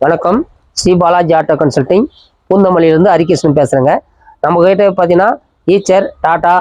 வணக்கம். Sri Balaji auto consulting பூந்தமல்லியிலிருந்து ஹரிகிருஷ்ணன் பேசுகிறேங்க நம்மக்கிட்ட பார்த்தீங்கன்னா ஈச்சர் டாடா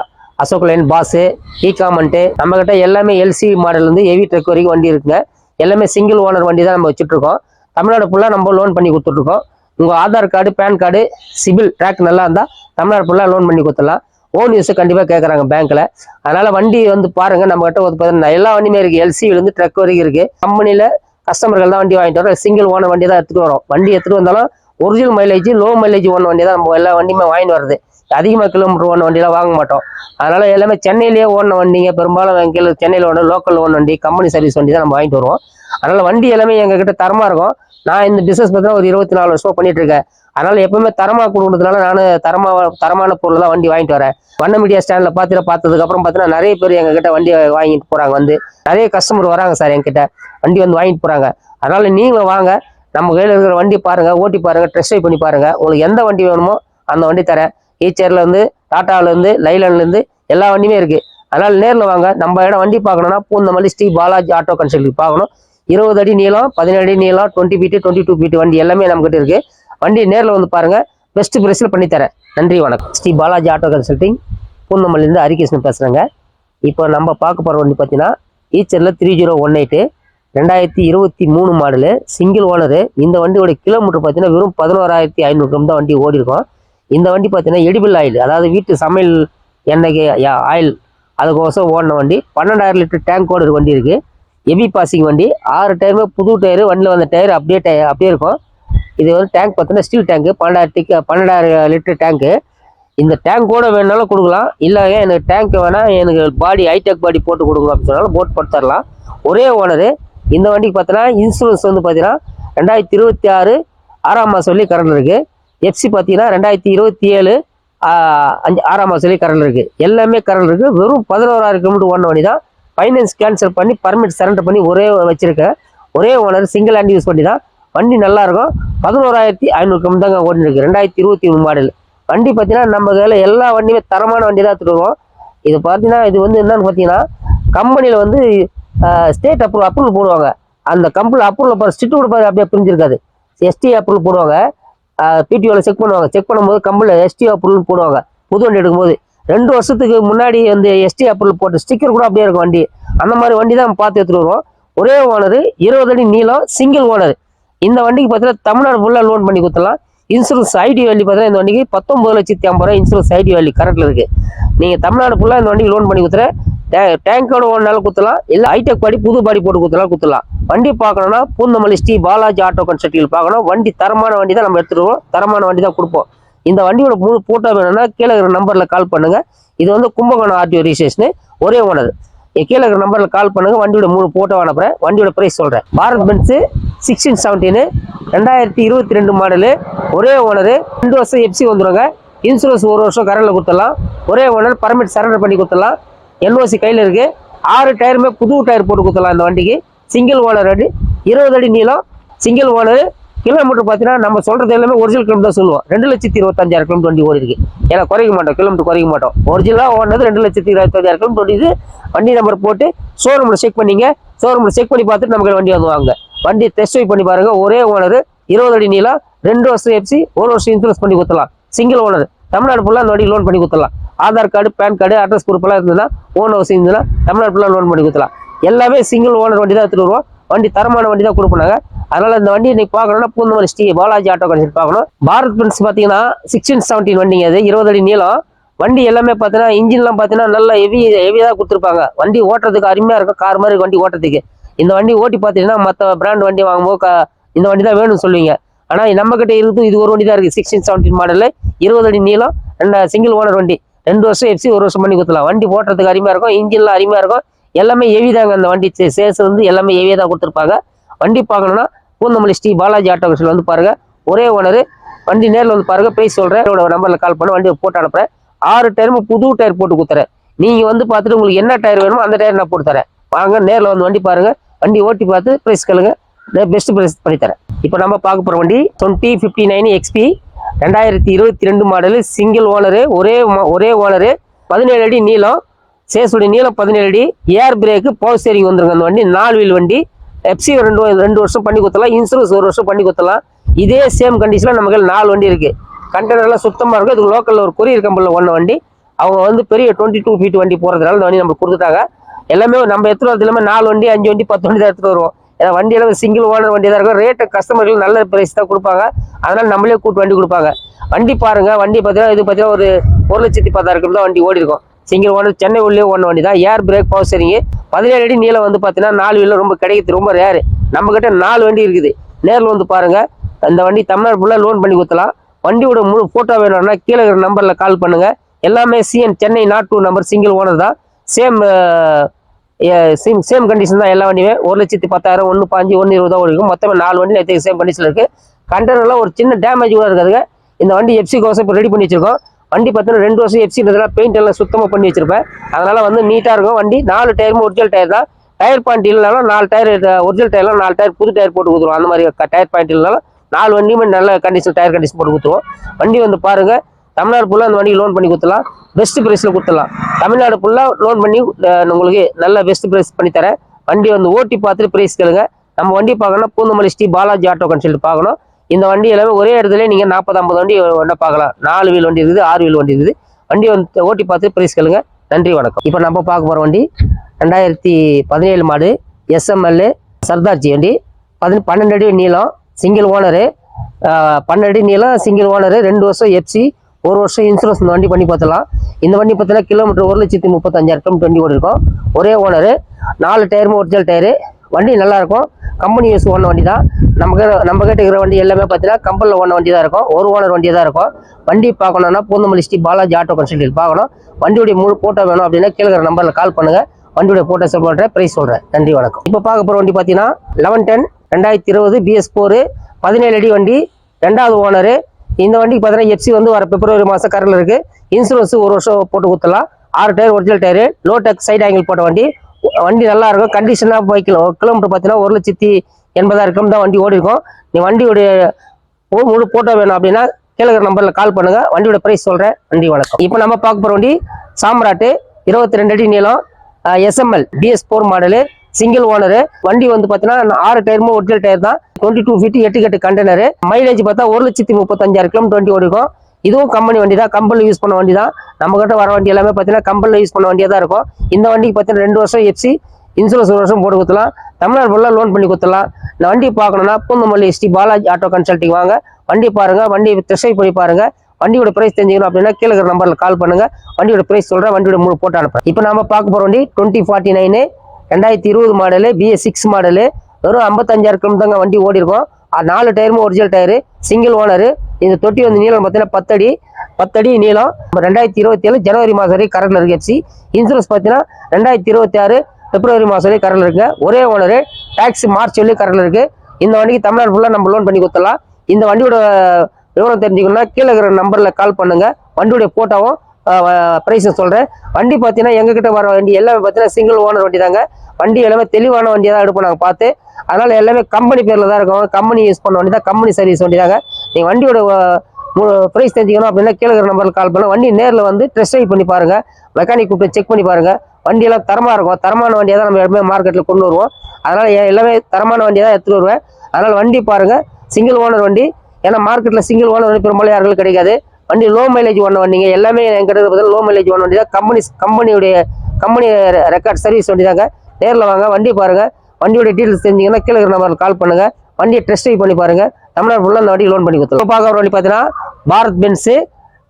அசோக் லைன் பாஸு இ காமண்ட்டு நம்மக்கிட்ட எல்லாமே எல்சி மாடல்லேருந்து ஹெவி ட்ரக் வரைக்கும் வண்டி இருக்குங்க. எல்லாமே சிங்கிள் ஓனர் வண்டி தான் நம்ம வச்சுட்ருக்கோம் தமிழ்நாடு ஃபுல்லாக நம்ம லோன் பண்ணி கொடுத்துட்ருக்கோம் உங்கள் Aadhaar card PAN card CIBIL track நல்லா இருந்தால் தமிழ்நாடு ஃபுல்லாக லோன் பண்ணி கொடுத்துடலாம். ஓன் யூஸ் கண்டிப்பாக கேட்குறாங்க பேங்க்கில் அதனால் வண்டி வந்து பாருங்கள் நம்மக்கிட்ட வந்து பார்த்தீங்கன்னா எல்லா வண்டியுமே இருக்குது எல்சியிலேருந்து ட்ரக் வரைக்கும் இருக்குது கம்பெனியில் கஸ்டமர்கள் தான் வண்டி வாங்கிட்டு வரோம். சிங்கிள் ஓன வண்டி தான் எடுத்துகிட்டு வரோம். வண்டி எடுத்துகிட்டு வந்தாலும் ஒரிஜினல் மைலேஜ் லோ மைலேஜ் ஓன வண்டி தான் நம்ம எல்லா வண்டியுமே வாங்கிட்டு வருது அதிகமாக கிலோமீட்டர் ஓன வண்டியெல்லாம் வாங்க மாட்டோம். அதனால் எல்லாமே சென்னையிலேயே ஓடின வண்டிங்க பெரும்பாலும் எங்கே சென்னையில் ஓன லோக்கல் ஓன வண்டி கம்பெனி சர்வீஸ் வண்டி தான் நம்ம வாங்கிட்டு வருவோம். அதனால் வண்டி எல்லாமே எங்ககிட்ட தரமாக இருக்கும். நான் இந்த பிஸ்னஸ் பார்த்தீங்கன்னா ஒரு இருபத்தி நாலு வருஷமா பண்ணிகிட்ருக்கேன் இருக்கேன். அதனால எப்பவுமே தரமாக கொடுக்கறதுனால நான் தரமா தரமான பொருள் தான் வண்டி வாங்கிட்டு வரேன். வண்ண மீடியா ஸ்டாண்டில் பார்த்துட்டு பார்த்ததுக்கப்புறம் பார்த்தீங்கன்னா நிறைய பேர் எங்ககிட்ட வண்டி வாங்கிட்டு போகிறாங்க வந்து. நிறைய கஸ்டமர் வராங்க சார் என்கிட்ட. வண்டி வந்து வாங்கிட்டு போகிறாங்க அதனால நீங்களும் வாங்க. நம்ம கையில் இருக்கிற வண்டி பாருங்கள் ஓட்டி பாருங்கள் ட்ரெஸ் ட்ரைவ் பண்ணி பாருங்கள் உங்களுக்கு எந்த வண்டி வேணுமோ அந்த வண்டி தரேன். ஈச்சேர்லேருந்து டாட்டாவிலேருந்து டாட்டால எல்லா வண்டியுமே இருக்குது அதனால் நேரில் வாங்க. நம்ம இடம் வண்டி பார்க்கணும்னா பூந்தமல்லி ஸ்ரீ பாலாஜி ஆட்டோ கன்சல்ட் பார்க்கணும். இருபது அடி நீளம் பதினேழு அடி நீளம் twenty feet twenty two feet வண்டி எல்லாமே நம்மகிட்ட இருக்குது வண்டி நேரில் வந்து பாருங்க. பெஸ்ட் ப்ரைஸில் பண்ணித்தரேன் நன்றி வணக்கம். ஸ்ரீ பாலாஜி ஆட்டோ கன்சல்டிங் பூந்தமல்லிருந்து ஹரிகிருஷ்ணன் பேசுகிறேங்க இப்போ நம்ம பார்க்க போகிற வண்டி பார்த்தீங்கன்னா ஈச்சரில் த்ரீ ஜீரோ ஒன் எயிட்டு ரெண்டாயிரத்தி இருபத்தி மூணு மாடலு சிங்கிள் ஓனரு இந்த வண்டியோட கிலோமீட்டர் பார்த்தீங்கன்னா வெறும் பதினோராயிரத்தி ஐநூறு கிராம் தான் வண்டி ஓடி இருக்கும் இந்த வண்டி பார்த்தீங்கன்னா எடிபிள் ஆயில் அதாவது வீட்டு சமையல் எண்ணெய்க்கு ஆயில் அதுக்கோசம் ஓடின வண்டி. பன்னெண்டாயிரம் லிட்டர் டேங்கோட ஒரு வண்டி இருக்குது எபி பாசிங் வண்டி. ஆறு டயருமே புது டயரு வண்டியில் வந்த டயர் அப்படியே டய அப்படியே இருக்கும். இது வந்து டேங்க் பார்த்தோன்னா ஸ்டீல் டேங்க்கு பன்னெண்டாயிரத்துக்கு பன்னெண்டாயிரம் லிட்டர் டேங்க்கு இந்த டேங்க் கூட வேணாலும் கொடுக்கலாம். இல்லை எனக்கு டேங்க் வேணால் எனக்கு பாடி ஹைடெக் பாடி போட்டு கொடுங்க அப்படின்னு சொன்னாலும் போட் போட்டு தரலாம். ஒரே ஓனரு இந்த வண்டிக்கு பார்த்தீங்கன்னா இன்சூரன்ஸ் வந்து பார்த்தீங்கன்னா ரெண்டாயிரத்தி இருபத்தி ஆறு ஆறாம் மாதம் சொல்லி கரண்ட் இருக்குது எஃப்சி பார்த்தீங்கன்னா ரெண்டாயிரத்தி இருபத்தி ஏழு அஞ்சு ஆறாம் மாதம் சொல்லி கரண்ட் இருக்குது எல்லாமே கரண்ட் இருக்குது வெறும் பதினோராயிரம் கிலோமீட்டர் ஓன வண்டி தான். ஃபைனான்ஸ் கேன்சல் பண்ணி பர்மிட் சரண்டர் பண்ணி ஒரே வச்சுருக்கேன். ஒரே ஓனர் சிங்கிள் ஹேண்ட் யூஸ் பண்ணி தான். வண்டி நல்லா இருக்கும் பதினோராயிரத்தி ஐநூறு கம்மி தாங்க ஓடிட்டு ரெண்டாயிரத்தி இருபத்தி மூணு மாடல். வண்டி பார்த்தீங்கன்னா நம்ம கையில் எல்லா வண்டியுமே தரமான வண்டி தான் எடுத்துருவோம் வருவோம். இது பார்த்தீங்கன்னா இது வந்து என்னன்னு பார்த்தீங்கன்னா கம்பெனியில் வந்து ஸ்டேட் அப்ரூவல் அப்ரூவல் போடுவாங்க. அந்த கம்பெனியில் அப்ரூவல் பாரு ஸ்டிட்டு கூட பாரு அப்படியே பிரிஞ்சிருக்காது. எஸ்டி அப்ரூவல் போடுவாங்க. பிடிஓவில் செக் பண்ணுவாங்க. செக் பண்ணும்போது கம்பெனியில் எஸ்டி அப்ரூவல் போடுவாங்க. புது வண்டி எடுக்கும்போது. ரெண்டு வருஷத்துக்கு முன்னாடி அந்த எஸ்டி அப்ரூவல் போட்ட ஸ்டிக்கர் கூட அப்படியே இருக்கும் வண்டி. அந்த மாதிரி வண்டி தான் நம்ம பார்த்து எடுத்துகிட்டு வருவோம். ஒரே ஓனர் இருபது அடி நீளம் சிங்கிள் ஓனர் இந்த வண்டிக்கு பார்த்தீங்கன்னா தமிழ்நாடு ஃபுல்லாக லோன் பண்ணி கொடுத்துலாம் இன்சூரன்ஸ் ஐடி வேல்யூ பார்த்தீங்கன்னா இந்த வண்டிக்கு பத்தொம்பது லட்சத்தி ஐம்பது ரூபா இன்சூரன்ஸ் ஐடி வேல்யூ கரெக்டில் இருக்குது நீங்கள் தமிழ்நாடு ஃபுல்லாக இந்த வண்டிக்கு லோன் பண்ணி கொடுத்துறேன் டேங்கோட ஒன்றாலும் குத்தலாம் இல்லை ஹைடெக் பாடி புது பாடி போட்டு குத்தலாம் குத்தலாம் வண்டி பார்க்கணும்னா பூந்தமல்லி ஸ்ரீ பாலாஜி ஆட்டோ கன்ஸ்ட்ரக்டில் பார்க்கணும். வண்டி தரமான வண்டி தான் நம்ம எடுத்துருவோம் தரமான வண்டி தான் கொடுப்போம். இந்த வண்டியோட முழு ஃபோட்டோ வேணும்னா கீழே இருக்கிற நம்பரில் கால் பண்ணுங்கள் இது வந்து கும்பகோணம் ஆர்டிஓ ரிஜிஸ்ட்ரேஷனு ஒரே ஓனர் கீழே இருக்கிற நம்பரில் கால் பண்ணுங்கள் வண்டியோட மூணு ஃபோட்டோ அனுப்புகிறேன் வண்டியோட ப்ரைஸ் சொல்கிறேன் பாரத் பென்ஸு சிக்ஸ்டீன் செவன்டீனு ரெண்டாயிரத்தி இருபத்தி ரெண்டு மாடலு ஒரே ஓனரு ரெண்டு வருஷம் எஃப்சி வந்துடுங்க இன்சூரன்ஸ் ஒரு வருஷம் கரண்டில் கொடுத்துடலாம். ஒரே ஓனர் பர்மிட் சரண்டர் பண்ணி கொடுத்துடலாம். என்ஓசி கையில் இருக்குது ஆறு டயருமே புது டயர் போட்டு கொடுத்துடலாம் இந்த வண்டிக்கு. சிங்கிள் ஓனர் அடி இருபது அடி நீளம். சிங்கிள் ஓனர் கிலோமீட்டர் பார்த்தீங்கன்னா நம்ம சொல்கிறது எல்லாமே ஒரிஜினல் கிலோமீட்டர் தான் சொல்லுவோம். ரெண்டு லட்சத்தி இருபத்தஞ்சாயிரம் கிலோமீட்டர் வண்டி ஓடி இருக்கு ஏன்னா குறைக்க மாட்டோம் கிலோமீட்டர் குறைக்க மாட்டோம். ஒரிஜினலாக ஓடினது ரெண்டு லட்சத்தி இருபத்தஞ்சாயிரம் கிலோமீட்டர் ஓடிது. வண்டி நம்பர் போட்டு ஷோரூமில் செக் பண்ணிங்க. ஷோரூமில் செக் பண்ணி பார்த்துட்டு நமக்கு வண்டி வந்து வாங்க வண்டி டெஸ்ட் ட்ரைவ் பண்ணி பாருங்கள் ஒரே ஓனர் இருபது அடி நீளம் ரெண்டு வருஷம் எஃப்சி ஒரு வருஷம் இன்சூரன்ஸ் பண்ணி கொடுத்தலாம் சிங்கிள் ஓனர் தமிழ்நாடு ஃபுல்லாக அந்த வண்டி லோன் பண்ணி கொடுத்துடலாம். Aadhaar card PAN card address proof இருந்ததுன்னா ஓன் ஹவுஸ் இருந்ததுன்னா தமிழ்நாடு ஃபுல்லாக லோன் பண்ணி கொடுத்துலாம் எல்லாமே சிங்கிள் ஓனர் வண்டி தான் எடுத்துகிட்டு வருவோம். வண்டி தரமான வண்டி தான் கொடுப்போம் அதனால இந்த வண்டி இன்னைக்கு பார்க்கணும்னா பூந்தமல்லி ஸ்ரீ பாலாஜி ஆட்டோ கடைசி பார்க்கணும். பாரத் பிரின்ஸ் பார்த்தீங்கன்னா சிக்ஸ்டீன் செவன்டீன் வண்டிங்க அது இருபது அடி நீளம். வண்டி எல்லாமே பார்த்தீங்கன்னா இன்ஜின்லாம் பார்த்தீங்கன்னா நல்லா ஹெவி ஹெவியாக கொடுத்துருப்பாங்க. வண்டி ஓட்டுறதுக்கு அருமையாக இருக்கும் கார் மாதிரி வண்டி ஓட்டுறதுக்கு. இந்த வண்டி ஓட்டி பார்த்தீங்கன்னா மற்ற பிராண்ட் வண்டி வாங்கும்போது க- இந்த வண்டி தான் வேணும்னு சொல்லுவீங்க. ஆனால் நம்மக்கிட்ட இருக்குது இது ஒரு வண்டி தான் இருக்குது சிக்ஸ்டீன் செவன்டீன் மாடலில் இருபது அடி நீளம் ரெண்டு சிங்கிள் ஓனர் வண்டி. ரெண்டு வருஷம் எஃப்சி ஒரு வருஷம் பண்ணி கொடுத்துலாம் வண்டி ஓட்டுறதுக்கு அருமையாக இருக்கும் இன்ஜின்லாம் அருமையாக இருக்கும். எல்லாமே ஹெவி தாங்க அந்த வண்டி சே- சேஸ் வந்து எல்லாமே ஹெவியாக தான் கொடுத்துருப்பாங்க. வண்டி பார்க்கணுன்னா பூந்தமல்லி ஸ்ரீ பாலாஜி ஆட்டோ வந்து பாருங்க. ஒரே ஓனர் வண்டி நேரில் வந்து பாருங்க. ப்ரைஸ் சொல்கிறேன் என்னோட நம்பரில் கால் பண்ண வண்டியை போட்டு அனுப்புறேன். ஆறு டயரும் புது டயர் போட்டு கொடுத்துறேன் நீங்கள் வந்து பார்த்துட்டு உங்களுக்கு என்ன டயர் வேணுமோ அந்த டயர் நான் போட்டு தரேன். வாங்க நேரில் வந்து வண்டி பாருங்க. வண்டி ஓட்டி பார்த்து ப்ரைஸ் கேளுங்க. பெஸ்ட் ப்ரைஸ் பண்ணித்தரேன் இப்போ நம்ம பார்க்க போகிற வண்டி டுவெண்ட்டி ஃபிஃப்டி நைன் எக்ஸ்பி ரெண்டாயிரத்தி இருபத்தி ரெண்டு மாடலு சிங்கிள் ஓனரு ஒரே ஒரே ஓனரு பதினேழு அடி நீளம். சேஸுடைய நீளம் பதினேழு அடி. ஏர் பிரேக்கு பவர் ஸ்டேரிங் வந்துருங்க. அந்த வண்டி நாலு வீல் வண்டி. எஃப்சி ரெண்டு ரெண்டு வருஷம் பண்ணி கொடுத்தலாம் இன்சூரன்ஸ் ஒரு வருஷம் பண்ணி கொடுத்தலாம் இதே சேம் கண்டிஷனில் நமக்கு நாலு வண்டி இருக்குது கண்டெய்னர்லாம் சுத்தமாக இருக்கும். இது லோக்கலில் ஒரு கொரியர் கம்பெனியில் ஒன்று வண்டி. அவங்க வந்து பெரிய டுவெண்ட்டி டூ ஃபீட் வண்டி போகிறதுனால இந்த வண்டி நம்ம கொடுத்துட்டாங்க. எல்லாமே நம்ம எடுத்துகிட்டு வரது இல்லாமல் நாலு வண்டி அஞ்சு வண்டி பத்து வண்டி தான் எடுத்துகிட்டு வருவோம். ஏன்னா வண்டி எல்லாம் சிங்கிள் ஓனர் வண்டி தான் இருக்கும். ரேட்டு கஸ்டமர்கள் நல்ல ப்ரைஸ் தான் கொடுப்பாங்க. அதனால் நம்மளே கூட்டு வண்டி கொடுப்பாங்க. வண்டி பாருங்க. வண்டி பார்த்தீங்கன்னா இது பார்த்தீங்கன்னா ஒரு ஒரு லட்சத்தி பத்தாயிரம் தான் வண்டி ஓடி இருக்கும் சிங்கிள் ஓனர் சென்னை உள்ளே ஓன வண்டி தான் ஏர் பிரேக் பவர் சரிங்க பதினேழு அடி நீளம் வந்து பார்த்தீங்கன்னா நாலு வீலர் ரொம்ப கிடைக்கிறது ரொம்ப ரேரு நம்மக்கிட்ட நாலு வண்டி இருக்குது. நேரில் வந்து பாருங்கள் இந்த வண்டி தமிழ்நாடு ஃபுல்லாக லோன் பண்ணி கொடுத்தலாம் வண்டியோட முழு ஃபோட்டோ வேணும்னா கீழே இருக்கிற நம்பரில் கால் பண்ணுங்கள் எல்லாமே CN Chennai not two number single owner தான். சேம் சேம் சேம் கண்டிஷன் தான் எல்லா வண்டியுமே. ஒரு லட்சத்தி பத்தாயிரம் ஒன்று பாஞ்சு ஒன்று இருபது ரூபா இருக்கும். மொத்தமே நாலு வண்டி நேற்று சேம் கண்டிஷனில் இருக்குது கண்டெய்னர்லாம் ஒரு சின்ன டேமேஜ் கூட இருக்காதுங்க. இந்த வண்டி எஃப்சி கோசம் இப்போ ரெடி பண்ணி வச்சிருக்கோம். வண்டி பார்த்தீங்கன்னா ரெண்டு வருஷம் எஃப்சின்றதுலாம் பெயிண்ட் எல்லாம் சுத்தமாக பண்ணி வச்சிருப்பேன். அதனால வந்து நீட்டாக இருக்கும். வண்டி நாலு டயருமே ஒரிஜினல் டயர் தான். டயர் பாயிண்ட் இல்லைனாலும் நாலு டயர் ஒரிஜினல் டயர்லாம் நாலு டயர் புது டயர் போட்டு கொடுத்துருவோம் அந்த மாதிரி டயர் பாயிண்ட் இல்லைனாலும் நாலு வண்டியுமே நல்ல கண்டிஷன் டயர் கண்டிஷன் போட்டு கொடுத்துருவோம் வண்டி வந்து பாருங்கள் தமிழ்நாடு ஃபுல்லாக அந்த வண்டி லோன் பண்ணி கொடுத்துலாம் பெஸ்ட் ப்ரைஸில் கொடுத்துடலாம். தமிழ்நாடு ஃபுல்லாக லோன் பண்ணி உங்களுக்கு நல்ல பெஸ்ட் ப்ரைஸ் பண்ணி தரேன். வண்டி வந்து ஓட்டி பார்த்துட்டு ப்ரைஸ் கேளுங்க. நம்ம வண்டி பார்க்கணும்னா பூந்தமல்லி ஸ்ரீ பாலாஜி ஆட்டோ கன்சல்ட் பார்க்கணும். இந்த வண்டி எல்லாமே ஒரே இடத்துல நீங்கள் நாற்பது ஐம்பது வண்டி ஒன்றா பார்க்கலாம். நாலு வீல் வண்டி இருக்குது ஆறு வீல் வண்டி இருக்குது. வண்டி வந்து ஓட்டி பார்த்து ப்ரைஸ் கேளுங்க. நன்றி வணக்கம். இப்போ நம்ம பார்க்க போகிற வண்டி ரெண்டாயிரத்தி பதினேழு மாடு எஸ்எம்எல்லு சர்தார்ஜி வண்டி. பதின பன்னெண்டு அடி நீளம் சிங்கிள் ஓனரு பன்னெண்டு அடி நீளம் சிங்கிள் ஓனரு ரெண்டு வருஷம் எஃப்சி ஒரு வருஷம் இன்சூரன்ஸ் இந்த வண்டி பண்ணி பார்த்துலாம் இந்த வண்டி பார்த்தீங்கன்னா கிலோமீட்டர் ஒரு லட்சத்தி முப்பத்தஞ்சாயிரம் கிலோமீட்டர் வண்டி ஓடி இருக்கும் ஒரே ஓனரு நாலு டயருமே ஒரிஜினல் டயரு வண்டி நல்லாயிருக்கும். கம்பெனி யூஸ் ஓன வண்டி தான். நம்ம நம்ம கிட்ட இருக்கிற வண்டி எல்லாமே பார்த்தீங்கன்னா கம்பெனியில் ஓன வண்டி தான் இருக்கும். ஒரு ஓனர் வண்டி தான் இருக்கும். வண்டி பார்க்கணுன்னா பூந்தமல்லி ஸ்ரீ பாலாஜி ஆட்டோ கன்சல்டில் பார்க்கணும். வண்டியுடைய முழு ஃபோட்டோ வேணும் அப்படின்னா கீழே நம்பரில் கால் பண்ணுங்க. வண்டியுடைய ஃபோட்டோ செல் பண்ணுறேன் ப்ரைஸ் சொல்கிறேன் நன்றி வணக்கம். இப்போ பார்க்க போகிற வண்டி பார்த்தீங்கன்னா லெவன் டென் ரெண்டாயிரத்தி இருபது பிஎஸ் ஃபோரு பதினேழு அடி வண்டி ரெண்டாவது ஓனரு. இந்த வண்டிக்கு பார்த்தீங்கன்னா எஃப்சி வந்து வர பிப்ரவரி மாதம் கரில் இருக்குது இன்சூரன்ஸ் ஒரு வருஷம் போட்டு கொடுத்துலாம் ஆறு tyre original tyre low deck side angle போட்ட வண்டி. வண்டி நல்லா இருக்கும் கண்டிஷனாக போய்க்கலாம் ஒரு கிலோமீட்டர் பார்த்தீங்கன்னா ஒரு லட்சத்தி எண்பதாயிரம் கிலோமீட்டர் தான் வண்டி ஓடி இருக்கும் நீ வண்டியுடைய மு- முழு ஃபோட்டோ வேணும் அப்படின்னா கீழே நம்பரில் கால் பண்ணுங்க. வண்டியோட ப்ரைஸ் சொல்கிறேன் வண்டி வணக்கம். இப்போ நம்ம பார்க்க போகிற வண்டி சாம்ராட்டு இருபத்தி ரெண்டு அடி நீளம் SML TS four model single owner வண்டி வந்து பார்த்தீங்கன்னா ஆறு டயருமே ஒரிஜினல் டயர் தான். டுவெண்ட்டி டூ ஃபீட்டு எட்டு கட்டு கண்டெய்னரு மைலேஜ் பார்த்தா ஒரு லட்சத்தி முப்பத்தஞ்சாயிரம் கிலோமீட்டர் வண்டி ஓடிக்கும் இதுவும் கம்பெனி வண்டி தான் கம்பெனியில் யூஸ் பண்ண வண்டி தான் நம்ம கிட்ட வர வண்டி எல்லாமே பார்த்தீங்கன்னா கம்பெனியில் யூஸ் பண்ண வண்டியாக தான் இருக்கும். இந்த வண்டிக்கு பார்த்தீங்கன்னா ரெண்டு வருஷம் எஃப்சி இன்சூரன்ஸ் ஒரு வருஷம் போட்டு கொடுத்துலாம் தமிழ்நாடு ஃபுல்லாக லோன் பண்ணி கொடுத்துலாம் இந்த வண்டி பார்க்கணும்னா Poonamallee ST Balaji auto consulting வாங்க. வண்டி பாருங்கள் வண்டி டெஸ்ட் பண்ணி பாருங்கள் வண்டியோட பிரைஸ் தெரிஞ்சுக்கணும் அப்படின்னா கீழே இருக்கிற நம்பரில் கால் பண்ணுங்க. வண்டியோட பிரைஸ் சொல்கிறேன் வண்டியோட மூணு போட்டு அனுப்புறேன். இப்போ நம்ம பார்க்க போகிற வண்டி டுவெண்ட்டி ஃபார்ட்டி நைனு ரெண்டாயிரத்தி இருபது மாடலு பிஎஸ் சிக்ஸ் மாடலு வெறும் ஐம்பத்தஞ்சாயிரம் கிலோமீட்டர் தாங்க வண்டி ஓடிருக்கோம் நாலு டயருமே ஒரிஜினல் டயரு சிங்கிள் ஓனரு இந்த தொட்டி வந்து நீளம் பார்த்தீங்கன்னா பத்தடி பத்தடி நீளம். ரெண்டாயிரத்தி இருபத்தி ஏழு ஜனவரி மாதம் வரை கரண்டில் இருக்கு எஃப்சி இன்சூரன்ஸ் பார்த்தீங்கன்னா ரெண்டாயிரத்தி இருபத்தி ஆறு பிப்ரவரி மாதம் வரை கரண்டில் இருக்குங்க ஒரே ஓனரு டேக்ஸ் மார்ச் வரையும் கரண்டில் இருக்கு. இந்த வண்டிக்கு தமிழ்நாடு ஃபுல்லாக நம்ம லோன் பண்ணி கொடுத்துடலாம். இந்த வண்டியோட விவரம் தெரிஞ்சுக்கணும்னா கீழே இருக்கிற நம்பரில் கால் பண்ணுங்கள் வண்டியோடைய ஃபோட்டோவும் ப்ரைஸும் சொல்கிறேன் வண்டி பார்த்தீங்கன்னா எங்ககிட்ட வர வண்டி எல்லாமே பார்த்தீங்கன்னா சிங்கிள் ஓனர் வண்டி தாங்க. வண்டி எல்லாமே தெளிவான வண்டியாக தான் எடுப்போம் நாங்கள் பார்த்து. அதனால் எல்லாமே கம்பெனி பேரில் தான் இருக்கும். கம்பெனி யூஸ் பண்ண வண்டி தான் கம்பெனி சர்வீஸ் வண்டி தாங்க. நீங்கள் வண்டியோட ப்ரைஸ் தெரிஞ்சுக்கணும் அப்படின்னா கீழே நம்பரில் கால் பண்ணால் வண்டி நேரில் வந்து டெஸ்ட் ட்ரைவ் பண்ணி பாருங்கள் மெக்கானிக் கூப்பிட்டு செக் பண்ணி பாருங்க. வண்டியெல்லாம் தரமாக இருக்கும். தரமான வண்டியாக தான் நம்ம எப்பவுமே மார்க்கெட்டில் கொண்டு வருவோம். அதனால் எல்லாமே தரமான வண்டியாக தான் எடுத்துகிட்டு வருவேன். அதனால் வண்டி பாருங்கள் சிங்கிள் ஓனர் வண்டி. ஏன்னா மார்க்கெட்டில் சிங்கிள் ஓனர் வண்டி பெரும்பாலும் யாருக்கும் கிடைக்காது. வண்டி லோ மைலேஜ் ஒன்று வண்டிங்க. எல்லாமே எங்கிட்ட பார்த்தீங்கன்னா லோ மைலேஜ் ஒன்று வண்டி தான் கம்பெனி கம்பெனியுடைய கம்பெனி ரெக்கார்ட் சர்வீஸ் வண்டி தாங்க நேரில் வாங்க. வண்டி பாருங்க. வண்டியோட டீட்டெயில்ஸ் தெரிஞ்சிங்கன்னா கீழே இருக்கிற நம்பருக்கு கால் பண்ணுங்கள் வண்டியை டெஸ்ட் ட்ரைவ் பண்ணி பாருங்கள் தமிழ்நாடு ஃபுல்லாக அந்த வண்டி லோன் பண்ணி கொடுத்துருவோம். இப்போ வண்டி பார்த்தீங்கன்னா பாரத் பென்ஸு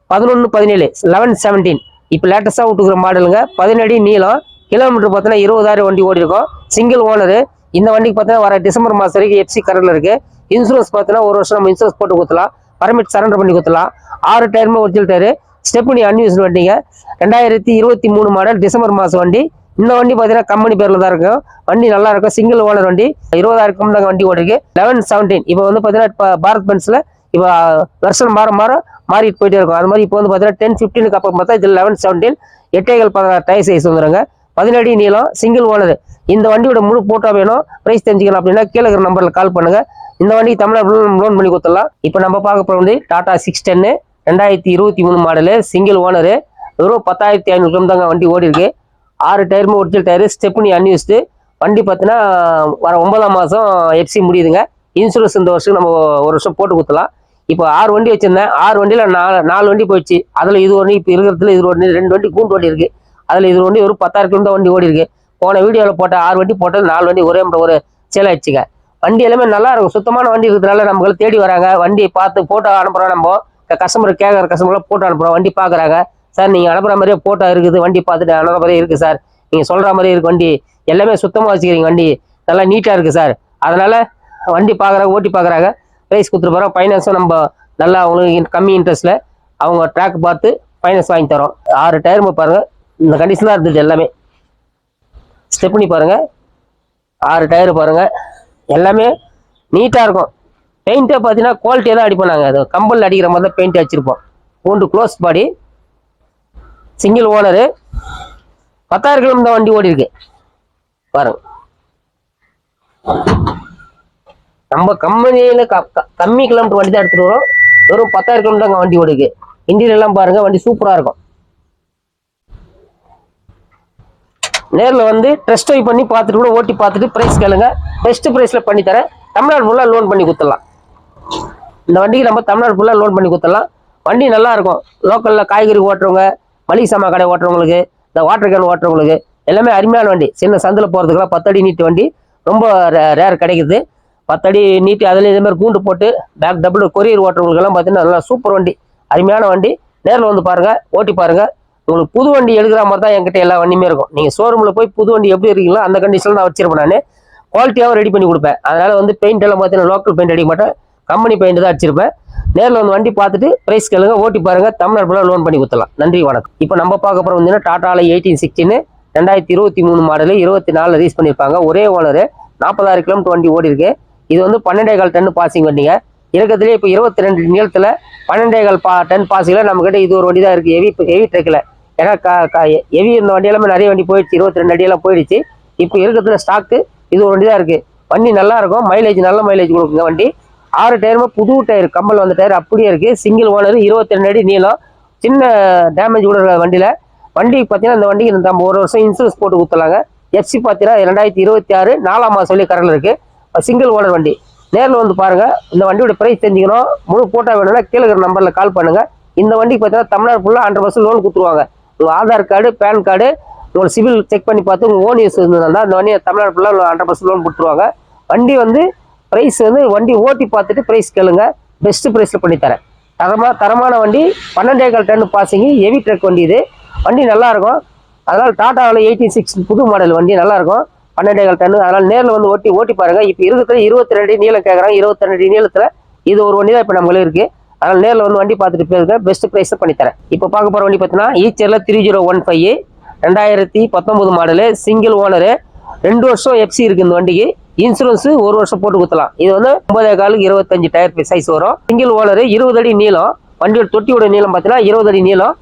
பதினொன்று பதினேழு லெவன் செவன்டீன் இப்போ லேட்டஸ்ட்டாக விட்டுக்கிற மாடலுங்க பதினடி நீளம் கிலோமீட்டர் பார்த்தீங்கன்னா இருபதாயிரம் வண்டி ஓடி இருக்கும் சிங்கிள் ஓனரு இந்த வண்டிக்கு பார்த்தீங்கன்னா வர டிசம்பர் மாதம் வரைக்கும் எஃப்சி கரண்டில் இருக்குது இன்சூரன்ஸ் பார்த்தீங்கன்னா ஒரு வருஷம் நம்ம இன்சூரன்ஸ் போட்டு கொடுத்துலாம் பர்மிட் சரண்டர் பண்ணி கொடுத்துலாம் ஆறு டயருமே ஒரிஜினல் டயரு ஸ்டெப்னி அன்யூஸ் வண்டிங்க. ரெண்டாயிரத்தி இருபத்தி மூணு மாடல் டிசம்பர் மாதம் வண்டி. இந்த வண்டி பார்த்தீங்கன்னா கம்பெனி பேரில் தான் இருக்கும் வண்டி நல்லா இருக்கும். சிங்கிள் ஓனர் வண்டி. இருபதாயிரம் தாங்க வண்டி ஓடிருக்கு. லெவன் செவன்டீன் இப்போ வந்து பார்த்தீங்கன்னா இப்போ பாரத் பென்ஸில் இப்போ வருஷம் மாற மாற மாறிட்டு போயிட்டே இருக்கும். அது மாதிரி இப்போ வந்து பார்த்தீங்கன்னா டென் ஃபிஃப்டீனுக்கு அப்புறம் பார்த்தா இது லெவன் செவன்டீன் எட்டேகள் பதினாறு டயர் சைஸ் வந்துருங்க. பதினடி நீளம் சிங்கிள் ஓனர் இந்த வண்டியோட முழு போட்டோ வேணும். ப்ரைஸ் தெரிஞ்சுக்கலாம் அப்படின்னா கீழே இருக்கிற நம்பரில் கால் பண்ணுங்க. இந்த வண்டி தமிழ்நாடு லோன் பண்ணி கொடுத்துடலாம். இப்போ நம்ம பார்க்க போகிற வந்து டாடா சிக்ஸ் டென்னு ரெண்டாயிரத்தி இருபத்தி மூணு மாடலு சிங்கிள் ஓனரு வெறும் பத்தாயிரத்தி ஐநூறு கிலோமீட்டர் தாங்க வண்டி ஓடி இருக்குது ஆறு டயருமே ஒரிஜினல் டயரு ஸ்டெப்னி அன்யூஸ்டு வண்டி பார்த்தீங்கன்னா வர ஒன்பதாம் மாதம் எஃப்சி முடியுதுங்க. இன்சூரன்ஸ் இந்த வருஷம் நம்ம ஒரு வருஷம் போட்டு கொடுத்தலாம் இப்போ ஆறு வண்டி வச்சுருந்தேன். ஆறு வண்டியில் நாலு நாலு வண்டி போயிடுச்சு. அதில் இது வண்டி இப்போ இருக்கிறதுல இது ஒன்று ரெண்டு வண்டி கூண்டு வண்டி இருக்குது அதில் இது வண்டி ஒரு பத்தாயிரம் கிலோமீட்டர் வண்டி ஓடி இருக்கு. போன வீடியோவில் போட்ட ஆறு வண்டி போட்டது நாலு வண்டி ஒரே முறை ஒரு சேல் ஆயிடுச்சுங்க. வண்டி எல்லாமே நல்லா இருக்கும். சுத்தமான வண்டி இருக்கிறதுனால நம்மளை தேடி வராங்க. வண்டியை பார்த்து ஃபோட்டோ அனுப்புகிறோம் நம்ம. கஸ்டமர் கேட்குற கஸ்டமர்லாம் ஃபோட்டோ அனுப்புகிறோம் வண்டி பார்க்குறாங்க சார் நீங்கள் அனுப்புகிற மாதிரியே ஃபோட்டோ இருக்குது வண்டி பார்த்துட்டு அனுப்புற மாதிரியே இருக்குது சார். நீங்கள் சொல்கிற மாதிரி இருக்குது வண்டி. எல்லாமே சுத்தமாக வச்சுக்கிறீங்க வண்டி. நல்லா நீட்டாக இருக்குது சார். அதனால் வண்டி பார்க்குறாங்க ஓட்டி பார்க்குறாங்க. ப்ரைஸ் கொடுத்துட்டு போகிறோம் ஃபைனான்ஸும் நம்ம நல்லா அவங்களுக்கு கம்மி இன்ட்ரெஸ்ட்டில் அவங்க ட்ராக் பார்த்து ஃபைனான்ஸ் வாங்கி தரோம். ஆறு டயர் பாருங்கள் இந்த கண்டிஷனாக இருந்தது எல்லாமே. ஸ்டெப்னி பாருங்கள் ஆறு டயர் பாருங்கள் எல்லாமே நீட்டாக இருக்கும். பெயிண்ட்டே பார்த்தீங்கன்னா குவாலிட்டியாக தான் அடிப்போம் நாங்கள் அது கம்பல் அடிக்கிற மாதிரி தான் பெயிண்ட் அடிச்சிருப்போம் பூண்டு க்ளோஸ் பாடி சிங்கிள் ஓனரு. பத்தாயிரம் கிலோமீட்டர் வண்டி ஓடி இருக்கு பாருங்க. நம்ம கம்பெனியில் கம்மி கிலோமீட்டர் வண்டி தான் எடுத்துட்டு வரோம். வெறும் பத்தாயிரம் கிலோமீட்டர் அங்கே வண்டி ஓடிக்கு இன்டீரியர்லாம் எல்லாம் வண்டி சூப்பராக இருக்கும். நேரில் வந்து டெஸ்ட் ட்ரைவ் பண்ணி பார்த்துட்டு கூட ஓட்டி பார்த்துட்டு ப்ரைஸ் கேளுங்க. பெஸ்ட் ப்ரைஸில் பண்ணித்தரேன் தமிழ்நாடு ஃபுல்லாக லோன் பண்ணி கொடுத்துடலாம். இந்த வண்டிக்கு நம்ம தமிழ்நாடு ஃபுல்லாக லோன் பண்ணி கொடுத்துடலாம். வண்டி நல்லா இருக்கும். லோக்கலில் காய்கறி ஓட்டுறவங்க மளிகை சாமான் கடை ஓட்டுறவங்களுக்கு இந்த வாட்டர் கேன் ஓட்டுறவங்களுக்கு எல்லாமே அருமையான வண்டி. சின்ன சந்தில் போகிறதுக்குலாம் பத்தடி நீட்டு வண்டி. ரொம்ப ரேர் கிடைக்குது. பத்தடி நீட்டு அதில் இதேமாதிரி கூண்டு போட்டு பேக் டபுள் கொரியர் ஓட்டுறவங்களுக்கெல்லாம் பார்த்தீங்கன்னா நல்லா சூப்பர் வண்டி. அருமையான வண்டி. நேரில் வந்து பாருங்கள் ஓட்டி பாருங்கள் உங்களுக்கு புது வண்டி எடுக்கிற மாதிரி தான் என்கிட்ட எல்லா வண்டியுமே இருக்கும். நீங்கள் ஷோரூமில் போய் புது வண்டி எப்படி இருக்கீங்களோ அந்த கண்டிஷனில் நான் வச்சிருப்பேன் நான். குவாலிட்டியாகவும் ரெடி பண்ணி கொடுப்பேன். அதனால் வந்து பெயிண்ட் எல்லாம் பார்த்தீங்கன்னா லோக்கல் பெயிண்ட் அடிக்க மாட்டேன். கம்பெனி பெயிண்ட் தான் அடிச்சிருப்பேன். நேரில் வந்து வண்டி பார்த்துட்டு ப்ரைஸ் கேளுங்க ஓட்டி பாருங்க தமிழ்நாடு ஃபுல்லாக லோன் பண்ணி கொடுத்தலாம் நன்றி வணக்கம். இப்போ நம்ம பார்க்க போகிற வந்து டாட்டாவில் எயிட்டீன் சிக்ஸ்டின்னு ரெண்டாயிரத்தி இருபத்தி மூணு மாடலு இருபத்தி நாலில் ரீஸ் பண்ணியிருப்பாங்க. ஒரே ஓனரு நாற்பதாயிரம் கிலோமீட்டர் வண்டி ஓடி இருக்கு இது வந்து பன்னெண்டே கால் டன் பாசிங் வண்டிங்க. இருக்கிறதுலே இப்போ இருபத்தி ரெண்டு நீளத்தில் பன்னெண்டே கால் பா டன் பாசிங்கில் நம்மக்கிட்ட இது ஒரு வண்டி தான் இருக்குது ஹெவி ஹெவி ட்ரக்கில் ஏன்னா ஹெவி இருந்த வண்டி நிறைய வண்டி போயிடுச்சு. இருபத்தி ரெண்டு அடியெல்லாம் போயிடுச்சு. இப்போ இருக்கிறதுல ஸ்டாக்கு இது ஒரு வண்டி தான் இருக்குது வண்டி நல்லா இருக்கும். மைலேஜ் நல்ல மைலேஜ் கொடுக்குங்க வண்டி. ஆறு டயருமே புது டயர் கம்பல் வந்த டயர் அப்படியே இருக்குது சிங்கிள் ஓனர் இருபத்தி ரெண்டு அடி நீளம். சின்ன டேமேஜ் கூட இருக்காது வண்டியில். வண்டி பார்த்தீங்கன்னா இந்த வண்டிக்கு நம்ம ஒரு வருஷம் இன்சூரன்ஸ் போட்டு கொடுத்துலாங்க எஃப்சி பார்த்தீங்கன்னா ரெண்டாயிரத்தி இருபத்தி ஆறு நாலாம் மாதம் சொல்லி கரண்டில் இருக்குது சிங்கிள் ஓனர் வண்டி. நேரில் வந்து பாருங்கள் இந்த வண்டியோட ப்ரைஸ் தெரிஞ்சுக்கணும். முழு ஃபோட்டோ வேணும்னா கீழே இருக்கிற நம்பரில் கால் பண்ணுங்கள் இந்த வண்டிக்கு பார்த்தீங்கன்னா தமிழ்நாடு ஃபுல்லாக ஹண்ட்ரட் பர்சன்ட் லோன் கொடுத்துருவாங்க. உங்கள் ஆதார் கார்டு பேன் கார்டு உங்களோட சிவில் செக் பண்ணி பார்த்து உங்கள் ஓன் யூஸ் இருந்ததுனால இந்த வண்டியை தமிழ்நாடு ஃபுல்லாக ஹண்ட்ரட் பர்சன்ட் லோன் கொடுத்துருவாங்க. வண்டி வந்து ப்ரைஸ் வந்து வண்டி ஓட்டி பார்த்துட்டு ப்ரைஸ் கேளுங்க. பெஸ்ட்டு ப்ரைஸில் பண்ணித்தரேன் தரேன். தரமான வண்டி பன்னெண்டே கால் டன் பாசிங் ஹெவி ட்ரக் வண்டி இது. வண்டி நல்லாயிருக்கும் அதனால் டாட்டாவில் எயிட்டி சிக்ஸ் புது மாடல் வண்டி நல்லாயிருக்கும் பன்னெண்டே கால் அதனால் நேரில் வந்து ஓட்டி ஓட்டி பாருங்கள் இப்போ இருக்கிற இருபத்தி ரெண்டு நீளம் கேட்குறாங்க இருபத்தி ரெண்டு நீளத்தில் இது ஒரு வண்டி தான் இப்போ நம்மளே இருக்குது அதனால் நேரில் வந்து வண்டி பார்த்துட்டு போயிருங்க. பெஸ்ட் ப்ரைஸை பண்ணித்தரேன் இப்போ பார்க்க போகிற வண்டி பார்த்தீங்கன்னா ஈச்சரில் த்ரீ ஜீரோ ஒன் ஃபைவ் ரெண்டாயிரத்தி பத்தொன்பது மாடலு சிங்கிள் ஓனரு ரெண்டு வருஷம் எஃப்சி இருக்குது இந்த வண்டிக்கு. இன்சூரன்ஸ் ஒரு வருஷம் போட்டு குத்தலாம். இது வந்து ஒன்பதே காலுக்கு இருபத்தஞ்சு டயர் சைஸ் வரும். சிங்கிள் ஓனர் இருபது அடி நீளம். வண்டியோட தொட்டியோட நீளம் பார்த்தீங்கன்னா இருபது அடி நீளம்.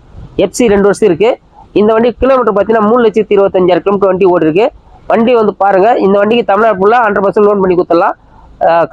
எஃப்சி ரெண்டு வருஷம் இருக்கு. இந்த வண்டி கிலோமீட்டர் பார்த்தீங்கன்னா மூணு லட்சத்தி இருபத்தஞ்சாயிரம் கிலோமீட்டர் வண்டி ஓடி இருக்கு வண்டி வந்து பாருங்க இந்த வண்டிக்கு தமிழ்நாடு ஃபுல்லாக ஹண்ட்ரட் பர்சன்ட் லோன் பண்ணி கொடுத்துடலாம்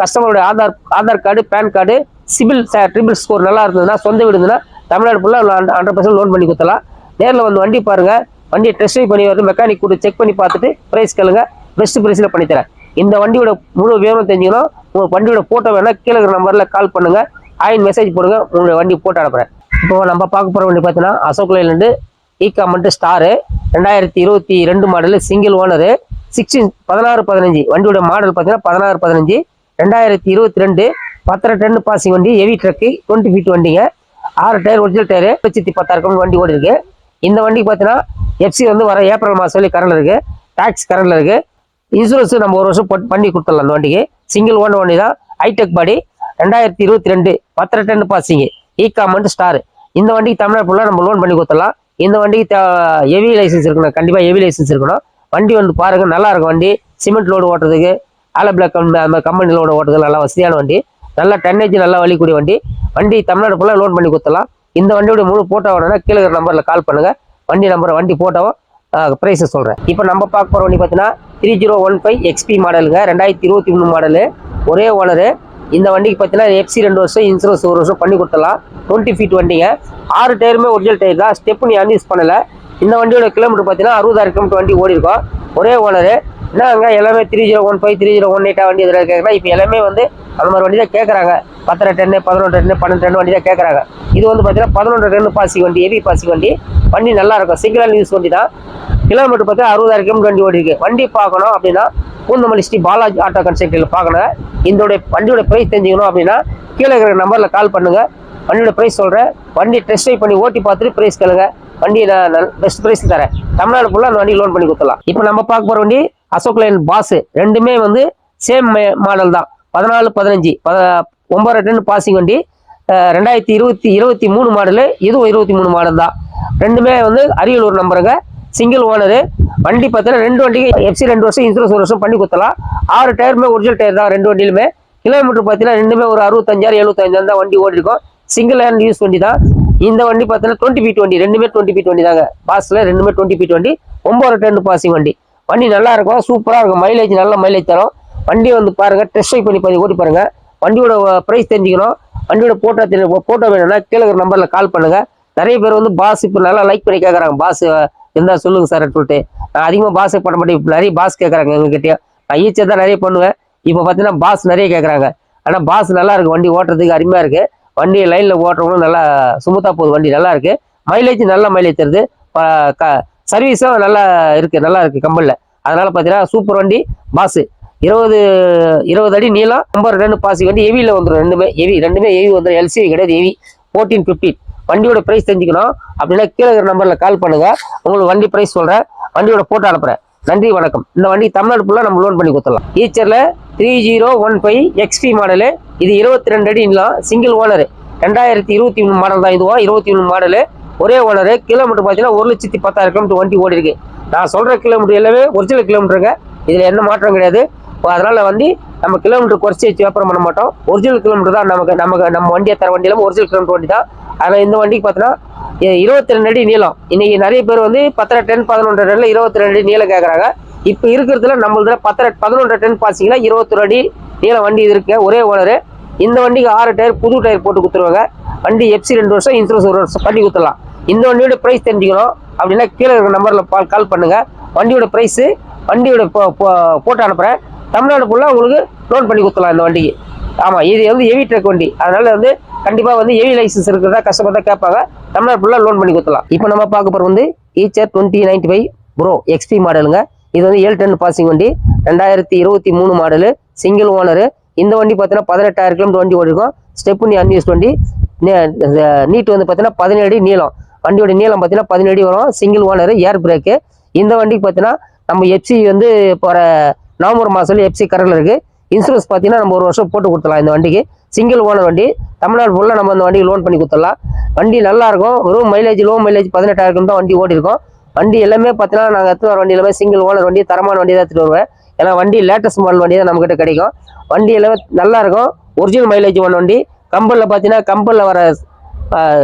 கஸ்டமருடைய Aadhaar Aadhaar card PAN card CIBIL triple score நல்லா இருந்ததுன்னா சொந்த வீடு இருந்ததுன்னா தமிழ்நாடு ஃபுல்லாக ஹண்ட்ரட் பர்சன்ட் லோன் பண்ணி கொடுத்தலாம் நேரில் வந்து வண்டி பாருங்க வண்டியை டெஸ்ட் பண்ணி வந்து மெக்கானிக் கூட செக் பண்ணி பார்த்துட்டு ப்ரைஸ் கேளுங்க. பெஸ்ட் ப்ரைஸில் பண்ணித்தரேன். இந்த வண்டியோட முழு விவரம் தெரிஞ்சுக்கணும். உங்கள் வண்டியோட ஃபோட்டோ வேணால் கீழே இருக்கிற நம்பரில் கால் பண்ணுங்கள் ஆயின் மெசேஜ் போடுங்க. உங்களுடைய வண்டி போட்டு அனுப்புகிறேன் இப்போ நம்ம பார்க்க போகிற வண்டி பார்த்தீங்கன்னா அசோக் லைலேருந்து ஈகாமெண்ட்டு ஸ்டாரு ரெண்டாயிரத்தி இருபத்தி ரெண்டு மாடலு சிங்கிள் ஓனரு சிக்ஸ்டீன் பதினாறு பதினஞ்சு. வண்டியோட மாடல் பார்த்தீங்கன்னா பதினாறு பதினஞ்சு. ரெண்டாயிரத்தி இருபத்தி ரெண்டு பத்தரை டன்னு பாசிங் வண்டி ஹெவி ட்ரக்கு டுவெண்ட்டி ஃபீட் வண்டிங்க. ஆறு டயர் ஒரிஜினல் டயரு லட்சத்தி பத்தாயிரம் வண்டி ஓடி இருக்கு இந்த வண்டிக்கு பார்த்தீங்கன்னா எஃப்சி வந்து வர ஏப்ரல் மாதம் சொல்லி கரண்டில் இருக்குது டேக்ஸ் கரண்டில் இருக்குது இன்சூரன்ஸ் நம்ம ஒரு வருஷம் போட்டு பண்ணி கொடுத்துடலாம் அந்த வண்டிக்கு. சிங்கிள் ஓனர் வண்டி தான். ஹைடெக் பாடி ரெண்டாயிரத்தி இருபத்தி ரெண்டு பத்தரை டன் இ ஈகாமெண்ட் ஸ்டார் இந்த வண்டிக்கு தமிழ்நாடு ஃபுல்லாக நம்ம லோன் பண்ணி கொடுத்துடலாம். இந்த வண்டிக்கு ஹெவி லைசன்ஸ் இருக்கணும். கண்டிப்பாக ஹெவி லைசன்ஸ் இருக்கணும். வண்டி வந்து பாருங்க நல்லா இருக்கும் வண்டி. சிமெண்ட் லோடு ஓட்டுறதுக்கு ஆலோ பிளாக் அந்த மாதிரி கம்பெனி லோடு ஓட்டுறதுக்கு நல்லா வசதியான வண்டி. நல்லா டன்னேஜ் நல்லா வலிக்கூடிய வண்டி. வண்டி தமிழ்நாடு ஃபுல்லாக லோன் பண்ணி கொடுத்துடலாம். இந்த வண்டியோட முழு போட்டோ வேணும்னா கீழே நம்பரில் கால் பண்ணுங்கள் வண்டி நம்பர் வண்டி போட்டோவும் ப்ரைஸை சொல்கிறேன் இப்போ நம்ம பார்க்க போகிற வண்டி பார்த்தீங்கன்னா three zero one five XP மாடலுங்க ரெண்டாயிரத்தி இருபத்தி மூணு மாடலு ஒரே ஓனரு இந்த வண்டிக்கு பார்த்தீங்கன்னா எஃப்சி ரெண்டு வருஷம் இன்சூரன்ஸ் ஒரு வருஷம் பண்ணி கொடுத்தலாம் டுவெண்ட்டி ஃபீட் வண்டிங்க. ஆறு டயருமே ஒரிஜினல் டயர் தான். ஸ்டெப்னி அன்யூஸ் பண்ணலை. இந்த வண்டியோட கிலோமீட்டர் பார்த்தீங்கன்னா அறுபதாயிரம் கிலோமீட்டர் வண்டி ஓடி இருக்கும் ஒரே ஓனரு என்னங்க எல்லாமே three zero one five three zero one எயிட்டா வண்டி இதில் கேட்குறா இப்போ எல்லாமே வந்து அந்த மாதிரி வண்டி தான் கேட்குறாங்க பத்தரை டென்னு பதினொன்று டென்னு பன்னெண்டு டென் வண்டி தான் கேட்குறாங்க இது வந்து பார்த்தீங்கன்னா பதினொன்று டென்னு பாசி வண்டி ஹெவி பாசி வண்டி. வண்டி நல்லா இருக்கும். சிங்கிள் யூஸ் வண்டி தான் கிலோமீட்டர் பார்த்தா அறுபதாயிரம் கிலோமீட்டர் வண்டி ஓடிருக்கு வண்டி பார்க்கணும் அப்படின்னா பூந்தமல்லி ஸ்ரீ பாலாஜி ஆட்டோ கன்ஸ்ட்ரக்டில் பார்க்கணும். இதோடைய வண்டியோட ப்ரைஸ் தெரிஞ்சுக்கணும் அப்படின்னா கீழே இருக்கிற நம்பரில் கால் பண்ணுங்கள் வண்டியோட ப்ரைஸ் சொல்கிறேன் வண்டி டெஸ்ட் ட்ரைவ் பண்ணி ஓட்டி பார்த்துட்டு ப்ரைஸ் கேளுங்க. வண்டி நான் பெஸ்ட் ப்ரைஸ் தரேன். தமிழ்நாடு ஃபுல்லாக அந்த வண்டி லோன் பண்ணி கொடுத்துலாம் இப்போ நம்ம பார்க்க போகிற வண்டி அசோக் லைன் பாஸு ரெண்டுமே வந்து சேம் மாடல் தான். பதினாலு பதினஞ்சு பத ஒம்பது டென் பாசிங் வண்டி ரெண்டாயிரத்தி இருபத்தி இருபத்தி மூணு மாடலு இதுவும் இருபத்தி மூணு மாடல் தான். ரெண்டுமே வந்து அரியலூர் நம்பருங்க. சிங்கிள் ஓனரு வண்டி பார்த்தீங்கன்னா ரெண்டு வண்டிக்கு எஃப்சி ரெண்டு வருஷம் இன்சூரன்ஸ் ஒரு வருஷம் பண்ணி கொடுத்தலாம் ஆறு டயருமே ஒரிஜினல் டயர் தான் ரெண்டு வண்டியிலுமே. கிலோமீட்டர் பார்த்தீங்கன்னா ரெண்டுமே ஒரு அறுபத்தஞ்சாயிரம் எழுபத்தஞ்சாயிரம் தான் வண்டி ஓடிருக்கும். சிங்கிள் ஹேண்ட் யூஸ் வண்டி தான். இந்த வண்டி பார்த்தீங்கன்னா டுவெண்ட்டி ஃபீட் வண்டி ரெண்டுமே டுவெண்ட்டி ஃபீட் வண்டி தாங்க. பாஸில் ரெண்டுமே டுவெண்ட்டி ஃபீட் வண்டி ஒம்பது டென் பாசிங் வண்டி. வண்டி நல்லா இருக்கும் சூப்பராக இருக்கும். மைலேஜ் நல்ல மைலேஜ் தரும். வண்டி வந்து பாருங்கள் டெஸ்ட் ட்ரைவ் பண்ணி பண்ணி ஓட்டி பாருங்கள் வண்டியோட ப்ரைஸ் தெரிஞ்சுக்கணும். வண்டியோட போட்டோ தெரி போட்டோ வேணும்னா கீழே இருக்கிற நம்பரில் கால் பண்ணுங்கள் நிறைய பேர் வந்து பாஸ் இப்போ நல்லா லைக் பண்ணி கேட்குறாங்க பாஸ் இருந்தால் சொல்லுங்கள் சார் சொல்லிட்டு. நான் அதிகமாக பாஸ் பண்ண மாட்டேன். இப்போ நிறைய பாஸ் கேட்குறாங்க எங்ககிட்டயே நான் ஈச்சர் தான் நிறைய பண்ணுவேன். இப்போ பார்த்தீங்கன்னா பாஸ் நிறைய கேட்குறாங்க ஆனால் பாஸ் நல்லா வண்டி ஓட்டுறதுக்கு அருமையாக இருக்குது வண்டி லைனில் ஓட்டுறவங்களும் நல்லா சுமத்தா போகுது. வண்டி நல்லா இருக்குது மைலேஜ் நல்ல மைலேஜ் தருது. சர்வீஸும் நல்லா இருக்குது நல்லா இருக்குது கம்பெனியில் அதனால் பார்த்தீங்கன்னா சூப்பர் வண்டி பாஸு இருபது இருபது அடி நீளம் நம்பர் ரெண்டு பாசி வண்டி ஹெவியில் வந்துடும் ரெண்டுமே ஹெவி ரெண்டுமே ஹெவி வந்துடும் எல்சிவி கிடையாது ஹெவி ஃபோர்டீன் ஃபிஃப்டின் வண்டியோட ப்ரைஸ் தெரிஞ்சுக்கணும். அப்படின்னா கீழே இருக்கிற நம்பரில் கால் பண்ணுங்கள் உங்களுக்கு வண்டி ப்ரைஸ் சொல்கிறேன் வண்டியோட ஃபோட்டோ அனுப்புகிறேன் நன்றி வணக்கம். இந்த வண்டி தமிழ்நாடு ஃபுல்லாக நம்ம லோன் பண்ணி கொடுத்துடலாம். ஈச்சரில் three zero one five XP model இது இருபத்தி ரெண்டு அடி நீளம் சிங்கிள் ஓனர் ரெண்டாயிரத்தி இருபத்தி மூணு மாடல் தான் இதுவா இருபத்தி மூணு மாடலு ஒரே ஓனரு கிலோமீட்டர் பார்த்தீங்கன்னா ஒரு லட்சத்தி பத்தாயிரம் கிலோமீட்டர் வண்டி ஓடி இருக்கு நான் சொல்கிற கிலோமீட்டர் எல்லாமே ஒரிஜினல் கிலோமீட்டருங்க இதில் எந்த மாற்றம் கிடையாது. அதனால் வந்து நம்ம கிலோமீட்டர் குறைச்சி வச்சு வியாபாரம் பண்ண மாட்டோம். ஒரிஜினல் கிலோமீட்டர் தான் நமக்கு நமக்கு நம்ம வண்டியை தர வண்டி இல்லாமல் ஒரிஜினல் கிலோமீட்டர் வண்டி தான். அதனால் இந்த வண்டிக்கு பார்த்தீங்கன்னா இருபத்தி ரெண்டு அடி நீளம். இன்னைக்கு நிறைய பேர் வந்து பத்தரை டென் பதினொன்றரை டென்ல இருபத்தி ரெண்டு அடி நீளம் கேட்குறாங்க இப்போ இருக்கிறதுல நம்மளதுல பத்தரை பதினொன்றரை டென் பார்த்தீங்கன்னா இருபத்தொரு அடி நீளம் வண்டி இது இருக்கு. ஒரே ஓனரு இந்த வண்டிக்கு ஆறு டயர் புது டயர் போட்டு கொடுத்துருவாங்க. வண்டி எஃப்சி ரெண்டு வருஷம் இன்சூரன்ஸ் ஒரு வருஷம் பண்ணி கொடுத்துடலாம். இந்த வண்டியோட ப்ரைஸ் தெரிஞ்சுக்கணும். அப்படின்னா கீழே இருக்கிற நம்பரில் கால் பண்ணுங்கள் வண்டியோட ப்ரைஸு வண்டியோட போட்டோ அனுப்புகிறேன் தமிழ்நாடு ஃபுல்லாக உங்களுக்கு லோன் பண்ணி கொடுத்துலாம் இந்த வண்டிக்கு. ஆமாம் இது வந்து ஹெவி ட்ரக் வண்டி. அதனால் வந்து கண்டிப்பாக வந்து ஹெவி லைசன்ஸ் இருக்கிறதா கஸ்டமர் தான் கேட்பாங்க. தமிழ்நாடு ஃபுல்லாக லோன் பண்ணி கொடுத்துலாம் இப்போ நம்ம பார்க்க போகிற வந்து Eicher twenty ninety five pro XP மாடலுங்க இது வந்து ஏழு டென் பாசிங் வண்டி. ரெண்டாயிரத்தி இருபத்தி மூணு மாடலு சிங்கிள் ஓனரு இந்த வண்டி பார்த்தீங்கன்னா பதினெட்டாயிரம் கிலோமீட்டர் வண்டி ஓடிருக்கும். ஸ்டெப்னி அன்யூஸ் வண்டி. நீட் வந்து பார்த்தீங்கன்னா பதினேழு நீளம். வண்டியோட நீளம் பார்த்தீங்கன்னா பதினேழு வரும். சிங்கிள் ஓனர் ஏர் பிரேக்கு இந்த வண்டிக்கு பார்த்தீங்கன்னா நம்ம எஃப்சி வந்து போகிற நவம்பர் மாதத்துல எஃப்சி கரண்டில் இருக்குது இன்சூரன்ஸ் பார்த்தீங்கன்னா நம்ம ஒரு வருஷம் போட்டு கொடுத்துடலாம் இந்த வண்டிக்கு. சிங்கிள் ஓனர் வண்டி. தமிழ்நாடு ஃபுல்லாக நம்ம அந்த வண்டிக்கு லோன் பண்ணி கொடுத்துடலாம். வண்டி நல்லாயிருக்கும் வெறும் மைலேஜ் லோ மைலேஜ் பதினெட்டாயிரம் தான் வண்டி ஓடி இருக்கும் வண்டி எல்லாமே பார்த்தீங்கன்னா நாங்கள் எடுத்துகிட்டு வர வண்டி எல்லாமே சிங்கிள் ஓனர் வண்டி தரமான வண்டி தான் எடுத்துகிட்டு வருவேன். ஏன்னா வண்டி லேட்டஸ்ட் மாடல் வண்டி தான் நம்மக்கிட்ட கிடைக்கும். வண்டி எல்லாமே நல்லா இருக்கும். ஒரிஜினல் மைலேஜ் ஒன் வண்டி. கம்பலில் பார்த்தீங்கன்னா கம்பலில் வர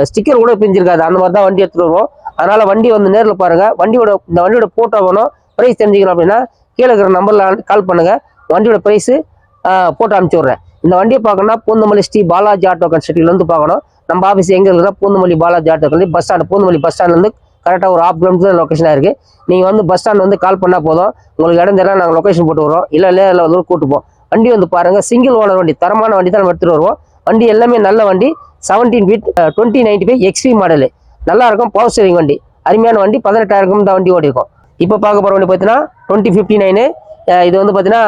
ஸ்டிக்கர் கூட பிரிஞ்சிருக்காது. அந்த மாதிரி தான் வண்டி எடுத்துகிட்டு வருவோம். அதனால் வண்டி வந்து நேரில் பாருங்கள் வண்டியோட இந்த வண்டியோட ஃபோட்டோ வேணும். ப்ரைஸ் தெரிஞ்சுக்கணும் அப்படின்னா கீழே இருக்கிற நம்பரில் கால் பண்ணுங்கள் வண்டியோட ப்ரைஸு போட்டு அனுப்பிச்சி விட்றேன். இந்த வண்டியை பார்க்கணும்னா பூந்தமல்லி ஸ்ரீ பாலாஜி ஆட்டோ கன்ஸ்ட்ரக்டிவ்ல பார்க்கணும். நம்ம ஆஃபீஸ் எங்கே இருக்குன்னா பூந்தமல்லி பாலாஜி ஆட்டோ கல்வி பஸ் ஸ்டாண்ட் பூந்தமல்லி பஸ் ஸ்டாண்ட்லேருந்து கரெக்டாக ஒரு ஆஃப் கிலோமீட்டர் லொக்கேஷனாக இருக்குது நீங்கள் வந்து பஸ் ஸ்டாண்ட் வந்து கால் பண்ணால் போதும். உங்களுக்கு இடம் தெரியல நாங்கள் லொக்கேஷன் போட்டு வரோம் இல்லை இல்லை இல்லை வந்து கூட்டுப்போம். வண்டி வந்து பாருங்கள் சிங்கிள் ஓனர் வண்டி தரமான வண்டி தான் நம்ம எடுத்துகிட்டு வருவோம். வண்டி எல்லாமே நல்ல வண்டி. Seventeen feet twenty ninety five XP model நல்லா இருக்கும் பவர் ஸ்டேரிங் வண்டி. அருமையான வண்டி பதினெட்டாயிரம் தான் வண்டி ஓடி இருக்கும் இப்போ பார்க்க போகிற வண்டி பார்த்தீங்கன்னா டுவெண்ட்டி ஃபிஃப்டி நைனு இது வந்து பார்த்தீங்கன்னா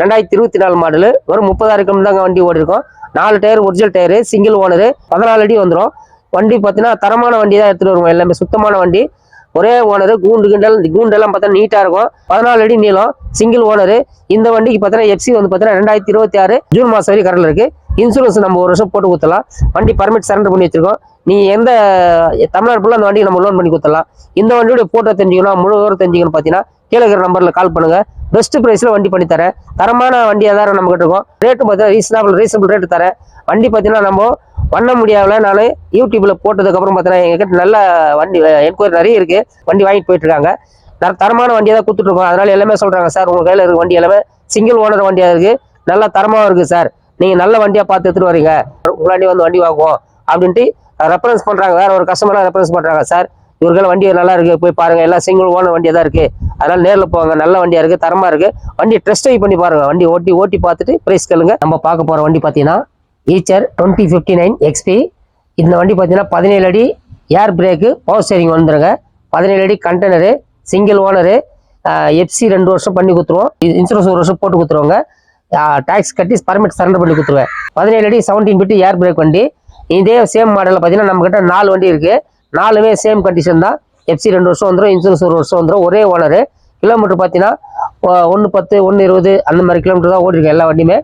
ரெண்டாயிரத்தி இருபத்தி நாலு மாடலு ஒரு முப்பதாயிரம் தாங்க வண்டி ஓடி இருக்கும் நாலு tyre original tyre single owner பதினாலு அடி வந்துடும் வண்டி பார்த்தீங்கன்னா தரமான வண்டி தான் எடுத்துகிட்டு வருவோம் எல்லாமே. சுத்தமான வண்டி. ஒரே ஓனர் கூண்டு கிண்டல் கூண்டெல்லாம் பார்த்தா நீட்டாக இருக்கும். பதினாலு அடி நீளம் சிங்கிள் ஓனர் இந்த வண்டிக்கு பார்த்தீங்கன்னா எஃப்சி வந்து பார்த்தீங்கன்னா ரெண்டாயிரத்தி இருபத்தி ஆறு ஜூன் மாதம் வரைக்கும் கரண்டில் இருக்குது இன்சூரன்ஸ் நம்ம ஒரு வருஷம் போட்டு கொடுத்தலாம் வண்டி பர்மிட் சரண்டர் பண்ணி வச்சிருக்கோம். நீ எந்த தமிழ்நாடு ஃபுல்லாக அந்த வண்டியை நம்ம லோன் பண்ணி கொடுத்தலாம் இந்த வண்டியோட ஃபோட்டோ தெரிஞ்சுக்கணும் முழு விவரம் தெரிஞ்சுக்கணும் பார்த்தீங்கன்னா கீழே இருக்கிற நம்பரில் கால் பண்ணுங்க. பெஸ்ட் ப்ரைஸில் வண்டி பண்ணி தரேன். தரமான வண்டியாக தான் நம்ம கிட்ட இருக்கும் ரேட்டு பார்த்தீங்கன்னா ரீசனபிள் ரீசனபிள் ரேட்டு தரேன். வண்டி பார்த்தீங்கன்னா நம்ம பண்ண முடியாமல நான் யூடியூப்பில் போட்டதுக்கப்புறம் பார்த்தீங்கன்னா எங்ககிட்ட நல்ல வண்டி என்கொயரி நிறைய இருக்குது வண்டி வாங்கிட்டு போயிட்டுருக்காங்க தரமான வண்டியை தான் கொடுத்துட்ருக்கோம் அதனால் எல்லாமே சொல்கிறாங்க சார் உங்கள் கையில் இருக்க வண்டி எல்லாமே சிங்கிள் ஓனர் வண்டியாக இருக்குது நல்லா தரமாக இருக்குது சார். நீங்கள் நல்ல வண்டியாக பார்த்து எடுத்துகிட்டு வரீங்க. உங்களாண்டி வந்து வண்டி வாங்குவோம் அப்படின்ட்டு ரெஃபரன்ஸ் பண்ணுறாங்க வேறு ஒரு கஸ்டமராக ரெஃபரன்ஸ் பண்ணுறாங்க சார் இவர்கள் வண்டி நல்லா இருக்குது போய் பாருங்கள் எல்லாம் சிங்கிள் ஓனர் வண்டியாக தான் இருக்குது அதனால் நேரில் போவாங்க நல்ல வண்டியாக இருக்குது தரமாக இருக்குது வண்டி டெஸ்ட் ட்ரைவ் பண்ணி பாருங்கள் வண்டி ஓட்டி ஓட்டி பார்த்துட்டு ப்ரைஸ் கேளுங்க. நம்ம பார்க்க போகிற வண்டி பார்த்தீங்கன்னா Eicher twenty fifty nine XP இந்த வண்டி பார்த்தீங்கன்னா பதினேழு அடி ஏர் பிரேக்கு பவர் ஸ்டேரிங் வந்துருங்க. பதினேழு அடி கண்டெய்னரு சிங்கிள் ஓனரு எஃப்சி ரெண்டு வருஷம் பண்ணி கொடுத்துருவோம். இன்சூரன்ஸ் ஒரு வருஷம் போட்டு கொடுத்துருவாங்க. டேக்ஸ் கட்டி பர்மிட் சரண்டர் பண்ணி கொடுத்துருவேன். பதினேழு அடி செவன்டீன் பிட்டு ஏர் பிரேக் வண்டி. இதே சேம் மாடலில் பார்த்தீங்கன்னா நம்மக்கிட்ட நாலு வண்டி இருக்குது நாலுமே சேம் கண்டிஷன் தான். எஃப்சி ரெண்டு வருஷம் வந்துடும் இன்சூரன்ஸ் ஒரு வருஷம் வந்துடும் ஒரே ஓனரு கிலோமீட்டர் பார்த்தீங்கன்னா ஒன்று பத்து ஒன்று இருபது அந்த மாதிரி கிலோமீட்டர் தான் ஓடிருக்கு எல்லா வண்டியுமே.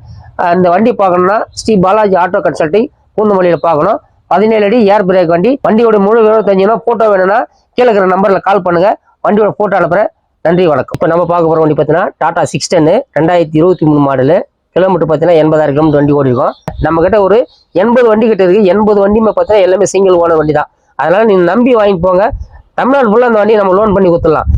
அந்த வண்டி பார்க்கணும்னா ஸ்ரீ பாலாஜி ஆட்டோ கன்சல்டிங் பூந்தமல்லியில் பார்க்கணும். பதினேழு அடி ஏர் பிரேக் வண்டி. வண்டியோட முழு விவரம் தெரிஞ்சுன்னா ஃபோட்டோ வேணும்னா கீழே இருக்கிற நம்பரில் கால் பண்ணுங்கள் வண்டியோட ஃபோட்டோ அனுப்புகிறேன் நன்றி வணக்கம். இப்போ நம்ம பார்க்க போகிற வண்டி பார்த்தீங்கன்னா டாடா சிக்ஸ் டென்னு ரெண்டாயிரத்தி இருபத்தி மூணு மாடலு கிலோமீட்டர் பார்த்தீங்கன்னா எண்பதாயிரம் கிலோமீட்டர் வண்டி ஓடிருக்கோம். நம்ம கிட்ட ஒரு எண்பது வண்டி கிட்ட இருக்குது எண்பது வண்டியுமே பார்த்தீங்கன்னா எல்லாமே சிங்கிள் ஓனர் வண்டி தான் அதனால் நீங்கள் நம்பி வாங்கிட்டு போங்க. தமிழ்நாடு ஃபுல்லாக அந்த வண்டியை நம்ம லோன் பண்ணி கொடுத்துடலாம்.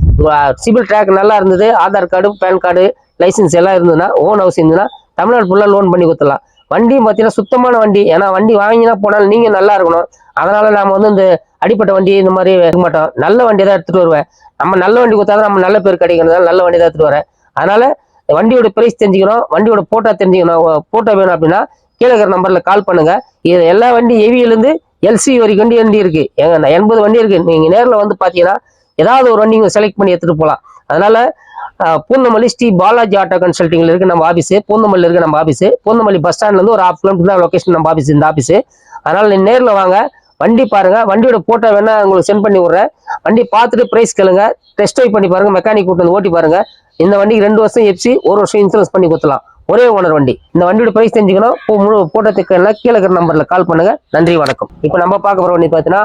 சிபில் ட்ராக் நல்லா இருந்தது. Aadhaar card PAN card licence எல்லாம் இருந்ததுன்னா ஓன் ஹவுஸ் இருந்ததுன்னா தமிழ்நாடு ஃபுல்லாக லோன் பண்ணி கொடுத்துடலாம். வண்டியும் பார்த்தீங்கன்னா சுத்தமான வண்டி. ஏன்னா வண்டி வாங்கினா போனாலும் நீங்கள் நல்லா இருக்கணும். அதனால நாம் வந்து இந்த அடிப்பட்ட வண்டி இந்த மாதிரி வைக்க மாட்டோம். நல்ல வண்டி தான் எடுத்துகிட்டு வருவேன். நம்ம நல்ல வண்டி கொடுத்தா தான் நம்ம நல்ல பேர் கிடைக்கிறதால நல்ல வண்டி தான் எடுத்துகிட்டு வரேன். அதனால் வண்டியோட பிரைஸ் தெரிஞ்சுக்கணும். வண்டியோட போட்டோ தெரிஞ்சுக்கணும். போட்டோ வேணும் அப்படின்னா கீழே இருக்கிற நம்பரில் கால் பண்ணுங்கள் இது எல்லா வண்டி ஏவியிலேருந்து எல்சி வரைக்கும் வண்டி வண்டி இருக்குது எங்கள் எண்பது வண்டி இருக்குது நீங்கள் நேரில் வந்து பார்த்தீங்கன்னா ஏதாவது ஒரு வண்டி செலக்ட் பண்ணி எடுத்துகிட்டு போகலாம் அதனால் பூந்தமல்லி ஸ்ரீ பாலாஜி ஆட்டோ கன்சல்டிங்ல இருக்கு நம்ம ஆஃபீஸ் பூந்தமல்லி இருக்கு நம்ம ஆஃபீஸ் பூந்தமல்லி பஸ் ஸ்டாண்ட்ல இருந்து ஒரு ஹாஃப் கிலோமீட்டர் தான் லொகேஷன் நம்ம ஆஃபீஸ் இந்த ஆஃபீஸ் அதனால நீ நேரில் வாங்க. வண்டி பாருங்க. வண்டியோட போட்டோ வேணா உங்களுக்கு சென்ட் பண்ணி விடுறேன். வண்டி பார்த்துட்டு பிரைஸ் கேளுங்க. டெஸ்ட் ட்ரைவ் பண்ணி பாருங்க. மெக்கானிக் கூட்டு வந்து ஓட்டி பாருங்க. இந்த வண்டிக்கு ரெண்டு வருஷம் எப்சி ஒரு வருஷம் இன்சூரன்ஸ் பண்ணி கொடுத்தலாம் ஒரே ஓனர் வண்டி. இந்த வண்டியோட பிரைஸ் தெரிஞ்சுக்கணும். இப்போ முழு போட்டத்துக்கு கீழே இருக்கிற நம்பர்ல கால் பண்ணுங்க. நன்றி வணக்கம். இப்போ நம்ம பார்க்க போற வண்டி பார்த்தீங்கன்னா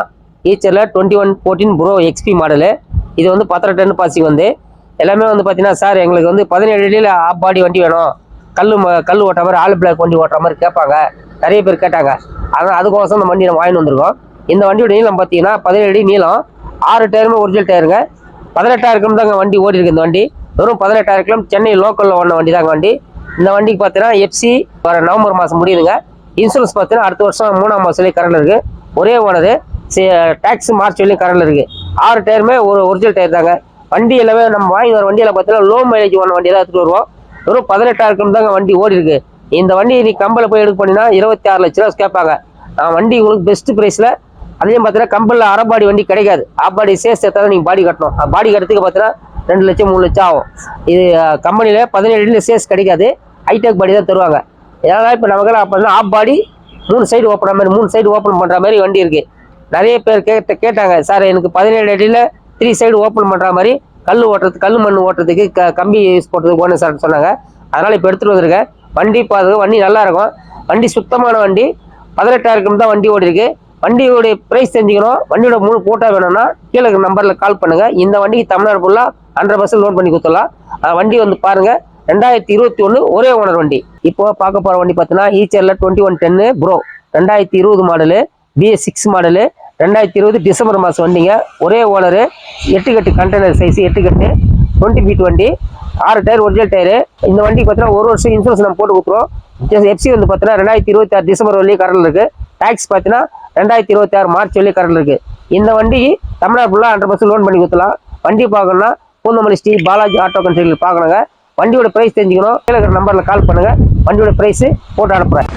ஈச்சர்ல twenty one fourteen pro XP model இது வந்து பத்தரை டன் பாசிங் வந்து. எல்லாமே வந்து பார்த்தீங்கன்னா சார் எங்களுக்கு வந்து பதினேழு அடியில் ஆப் பாடி வண்டி வேணும். கல் ம- கல் ஓட்டுற மாதிரி ஆல் பிளாக் வண்டி ஓட்டுற மாதிரி கேட்பாங்க. நிறைய பேர் கேட்டாங்க. அதனால் அதுக்கோசம் இந்த வண்டி நம்ம வாங்கிட்டு வந்திருக்கோம். இந்த வண்டியோட நீளம் பார்த்தீங்கன்னா பதினேழு அடி நீளம். ஆறு டயருமே ஒரிஜினல் டயருங்க பதினெட்டாயிரம் கிலோமீட்டர் தாங்க வண்டி ஓடி இருக்கு இந்த வண்டி. வெறும் பதினெட்டாயிரம் கிலோமீட்டர் சென்னை லோக்கலில் ஓடின வண்டி தாங்க வண்டி. இந்த வண்டிக்கு பார்த்தீங்கன்னா எஃப்சி வர நவம்பர் மாதம் முடியுதுங்க. இன்சூரன்ஸ் பார்த்தீங்கன்னா அடுத்த வருஷம் மூணாம் மாதத்துலேயே கரண்ட் இருக்குது ஒரே ஓனரு டேக்ஸ் மார்ச் வரையும் கரண்ட் இருக்குது ஆறு டயருமே ஒரு ஒரிஜினல் டயர் தாங்க. வண்டி எல்லாமே நம்ம வாங்கி வர வண்டியில் பார்த்தீங்கன்னா லோ மைலேஜ் ஒன் வண்டி தான் எடுத்துகிட்டு வருவோம். வெறும் பதினெட்டாயிரம் தாங்க வண்டி ஓடி இருக்கு இந்த வண்டி நீ கம்பலில் போய் எடுக்க போனீங்கன்னா இருபத்தி ஆறு லட்ச ரூபா கேட்பாங்க. நான் வண்டி உங்களுக்கு பெஸ்ட் ப்ரைஸில் அதையும் பார்த்தீங்கன்னா கம்பலில் அரைபாடி வண்டி கிடைக்காது. ஆப்பாடி சேஸ் சேர்த்தா நீங்கள் பாடி கட்டணும். பாடி கட்டுறதுக்கு பார்த்தீங்கன்னா ரெண்டு லட்சம் மூணு லட்சம் ஆகும். இது கம்பெனியில் பதினேழு சேஸ் கிடைக்காது. ஹைடெக் பாடி தான் தருவாங்க. ஏன்னா இப்போ நமக்கு அப்படின்னா ஆப் பாடி மூணு சைடு ஓப்பன் மாதிரி மூணு சைடு ஓப்பன் பண்ணுற மாதிரி வண்டி இருக்குது நிறைய பேர் கேட்ட கேட்டாங்க சார் எனக்கு பதினேழு அடியில் த்ரீ சைடு ஓப்பன் பண்ணுற மாதிரி கல் ஓட்டுறதுக்கு கல் மண் ஓட்டுறதுக்கு க கம்பி யூஸ் பண்ணுறதுக்கு ஓனர் சார் சொன்னாங்க. அதனால் இப்போ எடுத்துகிட்டு வந்திருக்கேன். வண்டி பார்த்து வண்டி நல்லா இருக்கும். வண்டி சுத்தமான வண்டி. பதினெட்டாயிரம் தான் வண்டி ஓடிருக்கு. வண்டியோடைய ப்ரைஸ் தெரிஞ்சுக்கணும். வண்டியோட முழு போட்டோ வேணும்னா கீழே இருக்கிற நம்பரில் கால் பண்ணுங்கள் இந்த வண்டிக்கு தமிழ்நாடு ஃபுல்லாக ஹண்ட்ரட் பர்சன்ட் லோன் பண்ணி கொடுத்துடலாம். வண்டி வந்து பாருங்கள் ரெண்டாயிரத்தி இருபத்தி ஒன்று ஒரே ஓனர் வண்டி. இப்போ பார்க்க போகிற வண்டி பார்த்தீங்கன்னா ஈச்சரில் டுவெண்ட்டி ஒன் டென்னு ப்ரோ ரெண்டாயிரத்தி இருபது மாடலு பிஎஸ் சிக்ஸ் மாடலு ரெண்டாயிரத்தி இருபது டிசம்பர் மாதம் வண்டிங்க. ஒரே ஓனரு எட்டு கட்டு கண்டெய்னர் சைஸ் எட்டு கட்டு டுவெண்ட்டி ஃபீட் வண்டி ஆறு டயர் ஒரிஜினல் டயரு இந்த வண்டிக்கு பார்த்தீங்கன்னா ஒரு வருஷம் இன்சூரன்ஸ் நம்ம போட்டு கொடுக்குறோம். எஃப்சி வந்து பார்த்தீங்கன்னா ரெண்டாயிரத்தி இருபத்தி ஆறு டிசம்பர் வரையும் கரண்ட் இருக்கு. டேக்ஸ் பார்த்தீங்கன்னா ரெண்டாயிரத்தி இருபத்தி ஆறு மார்ச் வரையும் கரண்ட் இருக்கு. இந்த வண்டி தமிழ்நாடு ஃபுல்லாக ஹண்ட்ரட் பர்சன்ட் லோன் பண்ணி கொடுத்துலாம் வண்டி பார்க்கணும்னா பூந்தமல்லி ஸ்ரீ பாலாஜி ஆட்டோ கன்சல்டில் பார்க்கணுங்க. வண்டியோட ப்ரைஸ் தெரிஞ்சுக்கணும். கீழே இருக்கிற நம்பரில் கால் பண்ணுங்கள் வண்டியோட ப்ரைஸு போட்டு அனுப்புகிறேன்